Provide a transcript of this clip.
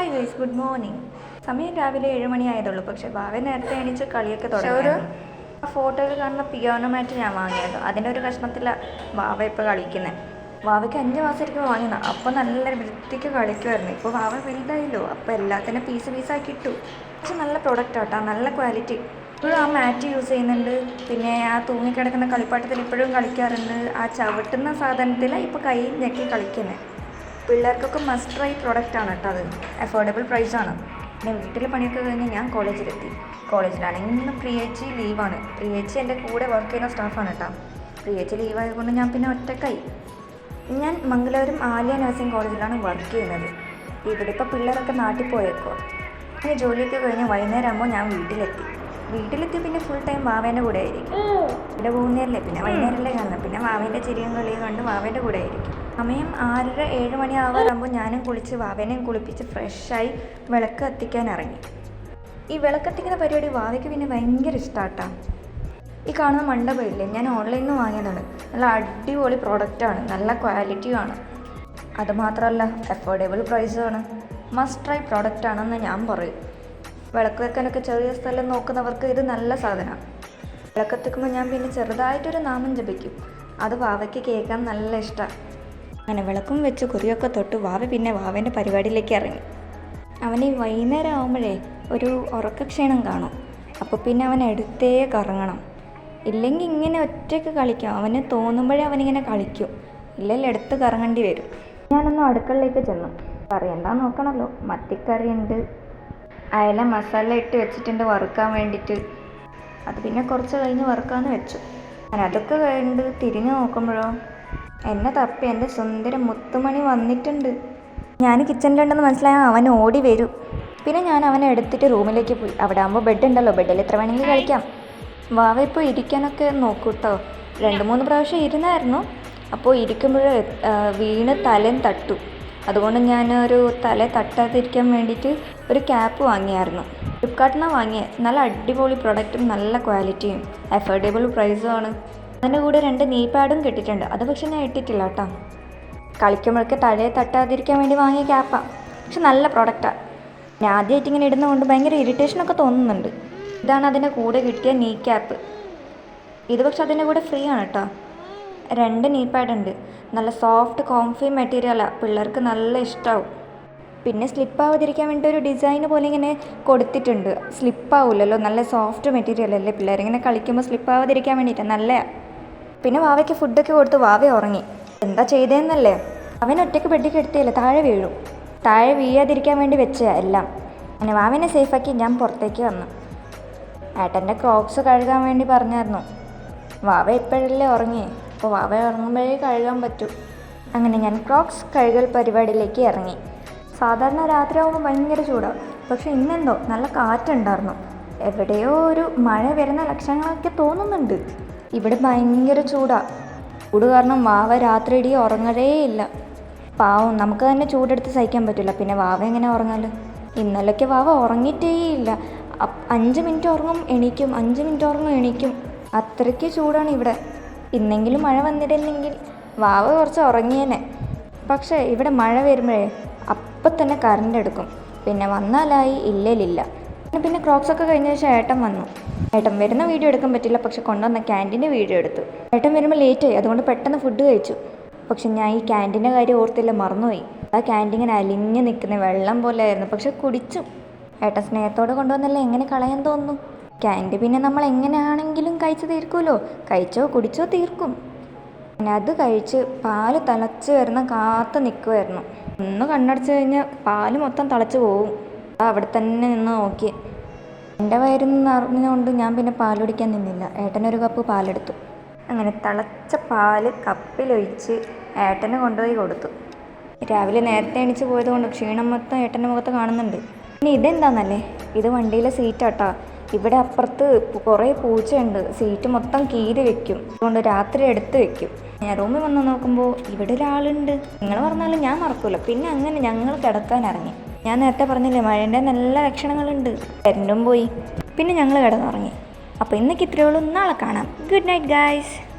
Hi guys good morning സമയം രാവിലെ ഏഴ് മണിയായതുള്ളൂ പക്ഷെ ഭാവ നേരത്തെ എണീച്ച് കളിയൊക്കെ തുടങ്ങി ആ ഫോട്ടോയിൽ കാണുന്ന പിയാനോ മാറ്റ് ഞാൻ വാങ്ങിയത് അതിന്റെ ഒരു കഷ്ണത്തിലാണ് ഭാവ ഇപ്പോൾ കളിക്കുന്നത് വാവയ്ക്ക് അഞ്ച് മാസമായിരിക്കും വാങ്ങിയത് അപ്പോൾ നല്ല വൃത്തിക്ക് കളിക്കുമായിരുന്നു ഇപ്പോൾ വാവ വലുതായല്ലോ. അപ്പോൾ എല്ലാത്തിനും പീസ് പീസാക്കി ഇട്ടു. പക്ഷെ നല്ല പ്രൊഡക്റ്റ് ആട്ടോ നല്ല ക്വാളിറ്റി ഇപ്പോഴും ആ മാറ്റ് യൂസ് ചെയ്യുന്നുണ്ട്. പിന്നെ ആ തൂങ്ങിക്കിടക്കുന്ന കളിപ്പാട്ടത്തിൽ ഇപ്പോഴും കളിക്കാറുണ്ട്. ആ ചവിട്ടുന്ന സാധനത്തിൽ ഇപ്പോൾ കൈ ഞെക്കി കളിക്കുന്നത് പിള്ളേർക്കൊക്കെ മസ്റ്റ് ട്രൈ പ്രോഡക്റ്റ് ആണ് കേട്ടോ അത്. അഫോർഡബിൾ പ്രൈസാണ് പിന്നെ വീട്ടിൽ പണിയൊക്കെ കഴിഞ്ഞ് ഞാൻ കോളേജിലെത്തി. കോളേജിലാണെങ്കിൽ ഇന്ന് പ്രിയേച്ചി ലീവാണ് പ്രിയേച്ചി എന്റെ കൂടെ വർക്ക് ചെയ്യുന്ന സ്റ്റാഫാണ് കേട്ടോ. പ്രിയേച്ചി ലീവായതുകൊണ്ട് ഞാൻ പിന്നെ ഒറ്റക്കായി ഞാൻ മംഗലാപുരം ആലിയ നഴ്സിംഗ് കോളേജിലാണ് വർക്ക് ചെയ്യുന്നത്. ഇവിടെ ഇപ്പോൾ പിള്ളേരൊക്കെ നാട്ടിൽ പോയേക്കോ അങ്ങനെ ജോലിയൊക്കെ കഴിഞ്ഞ് വൈകുന്നേരം ആകുമ്പോൾ ഞാൻ വീട്ടിലെത്തി. വീട്ടിലെത്തി പിന്നെ ഫുൾ ടൈം വാവേന്റെ കൂടെ ആയിരിക്കും. ഇവിടെ പോകുന്നതല്ലേ? പിന്നെ വൈകുന്നേരമല്ലേ കാണുന്നത്? പിന്നെ വാവേന്റെ ചിരിയും കളിയും കണ്ട് വാവേന്റെ കൂടെ ആയിരിക്കും. സമയം ആറര ഏഴ് മണി ആവാറാകുമ്പോൾ ഞാനും കുളിച്ച് വാവേനെയും കുളിപ്പിച്ച് ഫ്രഷായി വിളക്ക് കത്തിക്കാൻ ഇറങ്ങി. ഈ വിളക്ക് കത്തിക്കുന്ന പരിപാടി വാവയ്ക്ക് പിന്നെ ഭയങ്കര ഇഷ്ടാട്ടാ. ഈ കാണുന്ന മണ്ഡപമില്ലേ? ഞാൻ ഓൺലൈനിൽ നിന്ന് വാങ്ങിയതാണ്. നല്ല അടിപൊളി പ്രോഡക്റ്റാണ് നല്ല ക്വാളിറ്റിയുമാണ് അതുമാത്രമല്ല അഫോർഡബിൾ പ്രൈസുമാണ് മസ്റ്റ് ട്രൈ പ്രോഡക്റ്റ് ആണെന്ന് ഞാൻ പറയും. വിളക്ക് വെക്കാനൊക്കെ ചെറിയ സ്ഥലം നോക്കുന്നവർക്ക് ഇത് നല്ല സാധനമാണ് വിളക്കത്തിക്കുമ്പോൾ ഞാൻ പിന്നെ ചെറുതായിട്ടൊരു നാമം ജപിക്കും. അത് വാവയ്ക്ക് കേൾക്കാൻ നല്ല ഇഷ്ടമാണ് അങ്ങനെ വിളക്കും വെച്ച് കുറിയൊക്കെ തൊട്ട് വാവ പിന്നെ വാവേന്റെ പരിപാടിയിലേക്ക് ഇറങ്ങി. അവന് വൈകുന്നേരം ആകുമ്പോഴേ ഒരു ഉറക്കക്ഷീണം കാണും. അപ്പോൾ പിന്നെ അവൻ എടുത്തേ കറങ്ങണം. ഇല്ലെങ്കിൽ ഇങ്ങനെ ഒറ്റയ്ക്ക് കളിക്കും. അവന് തോന്നുമ്പോഴേ അവനിങ്ങനെ കളിക്കും. ഇല്ലെങ്കിൽ എടുത്ത് കറങ്ങേണ്ടി വരും. ഞാനൊന്ന് അടുക്കളയിലേക്ക് ചെന്നു. കറി എന്താ നോക്കണമല്ലോ മത്തിക്കറിയുണ്ട് അയല മസാല ഇട്ട് വെച്ചിട്ടുണ്ട് വറുക്കാൻ വേണ്ടിയിട്ട്. അത് പിന്നെ കുറച്ച് കഴിഞ്ഞ് വറുക്കാമെന്ന് വെച്ചു. അതൊക്കെ കണ്ട് തിരിഞ്ഞു നോക്കുമ്പോഴോ? എന്നെ തപ്പി എന്റെ സുന്ദര മുത്തുമണി വന്നിട്ടുണ്ട്. ഞാൻ കിച്ചണിലുണ്ടെന്ന് മനസ്സിലായാൽ അവൻ ഓടി വരും. പിന്നെ ഞാൻ അവനെ എടുത്തിട്ട് റൂമിലേക്ക് പോയി. അവിടെ ആകുമ്പോൾ ബെഡ് ഉണ്ടല്ലോ. ബെഡിൽ എത്ര വേണമെങ്കിൽ കളിക്കാം. വാവ ഇപ്പോൾ ഇരിക്കാനൊക്കെ നോക്കൂ കേട്ടോ രണ്ട് മൂന്ന് പ്രാവശ്യം ഇരുന്നായിരുന്നു. അപ്പോൾ ഇരിക്കുമ്പോൾ വീണ് തലയും തട്ടു. അതുകൊണ്ട് ഞാൻ ഒരു തല തട്ടാതിരിക്കാൻ വേണ്ടിയിട്ട് ഒരു ക്യാപ്പ് വാങ്ങിയായിരുന്നു. ഫ്ലിപ്കാർട്ടിൽ നിന്നാണ് വാങ്ങിയത് നല്ല അടിപൊളി പ്രൊഡക്റ്റും നല്ല ക്വാളിറ്റിയും അഫോർഡബിൾ പ്രൈസും ആണ്. അതിന്റെ കൂടെ രണ്ട് നീ പാഡും കിട്ടിയിട്ടുണ്ട്. അത് പക്ഷെ ഞാൻ ഇട്ടിട്ടില്ല കേട്ടോ. കളിക്കുമ്പോഴൊക്കെ തഴയെ തട്ടാതിരിക്കാൻ വേണ്ടി വാങ്ങിയ ക്യാപ്പാണ് പക്ഷെ നല്ല പ്രൊഡക്റ്റാണ് ഞാൻ ആദ്യമായിട്ട് ഇങ്ങനെ ഇടുന്നതുകൊണ്ട് ഭയങ്കര ഇറിറ്റേഷനൊക്കെ തോന്നുന്നുണ്ട്. ഇതാണ് അതിന്റെ കൂടെ കിട്ടിയ നീ ക്യാപ്പ് ഇത് പക്ഷെ അതിന്റെ കൂടെ ഫ്രീ ആണ് കേട്ടോ. രണ്ട് നീ പാഡ് ഉണ്ട്. നല്ല സോഫ്റ്റ് കോംഫി മെറ്റീരിയലാണ് പിള്ളേർക്ക് നല്ല ഇഷ്ടമാവും പിന്നെ സ്ലിപ്പ് ആവാതിരിക്കാൻ വേണ്ടി ഒരു ഡിസൈൻ പോലെ ഇങ്ങനെ കൊടുത്തിട്ടുണ്ട്. സ്ലിപ്പ് ആവില്ലല്ലോ നല്ല സോഫ്റ്റ് മെറ്റീരിയൽ അല്ലേ പിള്ളേരിങ്ങനെ കളിക്കുമ്പോൾ സ്ലിപ്പ് വേണ്ടിയിട്ടാണ് നല്ല പിന്നെ വാവയ്ക്ക് ഫുഡൊക്കെ കൊടുത്ത് വാവ ഉറങ്ങി. എന്താ ചെയ്തതെന്നല്ലേ അവൻ ഒറ്റയ്ക്ക് ബെഡിൽ എടുത്തില്ല താഴെ വീഴും. താഴെ വീഴാതിരിക്കാൻ വേണ്ടി വെച്ച എല്ലാം. അങ്ങനെ വാവിനെ സേഫാക്കി ഞാൻ പുറത്തേക്ക് വന്നു. ഏട്ടന്റെ ക്രോക്സ് കഴുകാൻ വേണ്ടി പറഞ്ഞായിരുന്നു. വാവ ഇപ്പോഴല്ലേ ഉറങ്ങി? അപ്പോൾ വാവ ഉറങ്ങുമ്പോഴേ കഴുകാൻ പറ്റൂ. അങ്ങനെ ഞാൻ ക്രോക്സ് കഴുകൽ പരിപാടിയിലേക്ക് ഇറങ്ങി. സാധാരണ രാത്രി ആകുമ്പോൾ ഭയങ്കര ചൂടാണ് പക്ഷേ ഇന്നെന്തോ നല്ല കാറ്റുണ്ടായിരുന്നു. എവിടെയോ ഒരു മഴ വരുന്ന ലക്ഷണങ്ങളൊക്കെ തോന്നുന്നുണ്ട്. ഇവിടെ ഭയങ്കര ചൂടാ. ചൂട് കാരണം വാവ രാത്രി ഇടി ഉറങ്ങതേ ഇല്ല. പാവം നമുക്ക് തന്നെ ചൂടെടുത്ത് സഹിക്കാൻ പറ്റില്ല. പിന്നെ വാവ എങ്ങനെ ഉറങ്ങാൽ? ഇന്നലൊക്കെ വാവ ഉറങ്ങിയിട്ടേ ഇല്ല. അഞ്ച് മിനിറ്റ് ഉറങ്ങും എണീക്കും. അഞ്ച് മിനിറ്റ് ഉറങ്ങും എണീക്കും. അത്രയ്ക്ക് ചൂടാണ് ഇവിടെ. ഇന്നെങ്കിലും മഴ വന്നിട്ടില്ലെങ്കിൽ വാവ കുറച്ച് ഉറങ്ങിയേനെ. പക്ഷേ ഇവിടെ മഴ വരുമ്പോഴേ അപ്പം തന്നെ കറണ്ട് എടുക്കും. പിന്നെ വന്നാലായി ഇല്ലേലില്ല. പിന്നെ ക്രോക്സ് ഒക്കെ കഴിഞ്ഞ ശേഷം ഏട്ടൻ വന്നു. ഏട്ടൻ വരുന്ന വീഡിയോ എടുക്കാൻ പറ്റില്ല പക്ഷെ കൊണ്ടുവന്ന ക്യാന്റീന്റെ വീഡിയോ എടുത്തു. ഏട്ടൻ വരുമ്പോൾ ലേറ്റായി അതുകൊണ്ട് പെട്ടെന്ന് ഫുഡ് കഴിച്ചു. പക്ഷെ ഞാൻ ഈ ക്യാന്റീന്റെ കാര്യം ഓർത്തില്ല മറന്നുപോയി. ആ ക്യാന്റീൻ ഇങ്ങനെ അലിഞ്ഞ് നിൽക്കുന്ന വെള്ളം പോലെ ആയിരുന്നു പക്ഷെ കുടിച്ചു. ഏട്ടൻ സ്നേഹത്തോടെ കൊണ്ടുവന്നല്ലേ എങ്ങനെ കളയാൻ തോന്നുന്നു? ക്യാന്റി പിന്നെ നമ്മൾ എങ്ങനെയാണെങ്കിലും കഴിച്ച് തീർക്കുമല്ലോ. കഴിച്ചോ കുടിച്ചോ തീർക്കും. പിന്നെ അത് കഴിച്ച് പാൽ തിളച്ച് വരുന്ന കാത്ത് നിൽക്കുമായിരുന്നു ഒന്ന് കണ്ണടച്ച് കഴിഞ്ഞാൽ പാൽ മൊത്തം തിളച്ച് പോവും. അവിടെ തന്നെ നിന്ന് നോക്കി. എന്റെ വയറിൽ നിന്ന് അറിഞ്ഞുകൊണ്ട് ഞാൻ പിന്നെ പാൽ കുടിക്കാൻ നിന്നില്ല ഏട്ടനൊരു കപ്പ് പാലെടുത്തു. അങ്ങനെ തിളച്ച പാൽ കപ്പിലൊഴിച്ച് ഏട്ടന് കൊണ്ടുപോയി കൊടുത്തു. രാവിലെ നേരത്തെ എണീച്ച് പോയത് കൊണ്ട് ക്ഷീണം മൊത്തം ഏട്ടന്റെ മുഖത്ത് കാണുന്നുണ്ട്. പിന്നെ ഇതെന്താണെന്നല്ലേ ഇത് വണ്ടിയിലെ സീറ്റാട്ടാ. ഇവിടെ അപ്പുറത്ത് കുറേ പൂച്ചയുണ്ട്. സീറ്റ് മൊത്തം കീറി വെക്കും. അതുകൊണ്ട് രാത്രി എടുത്ത് വെക്കും. ഞാൻ റൂമിൽ വന്ന് നോക്കുമ്പോൾ ഇവിടെ ഒരാളുണ്ട്. നിങ്ങൾ പറഞ്ഞാലും ഞാൻ മറക്കൂല. പിന്നെ അങ്ങനെ ഞങ്ങൾ കിടക്കാൻ ഇറങ്ങി. ഞാൻ നേരത്തെ പറഞ്ഞില്ലേ മഴേന്റെ നല്ല ലക്ഷണങ്ങളുണ്ട്. കരണ്ടും പോയി. പിന്നെ ഞങ്ങൾ കിടന്നുറങ്ങി. അപ്പോൾ ഇന്നേക്ക് ഇത്രയേ ഉള്ളൂ. നാളെ കാണാം. Good night guys